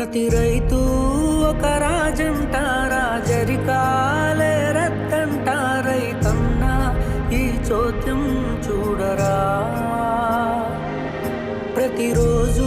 ప్రతి రైతు ఒక రాజంట రాజరికాలే రత్తంట రైతన్న ఈ చోద్యం చూడరా. ప్రతిరోజు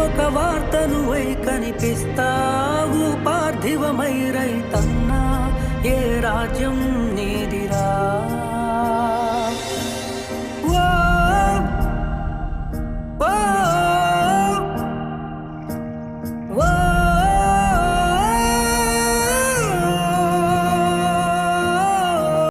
ఒక వార్తను వై కనిపిస్తావు పార్థివమై రైతన్న ఏ రాజ్యం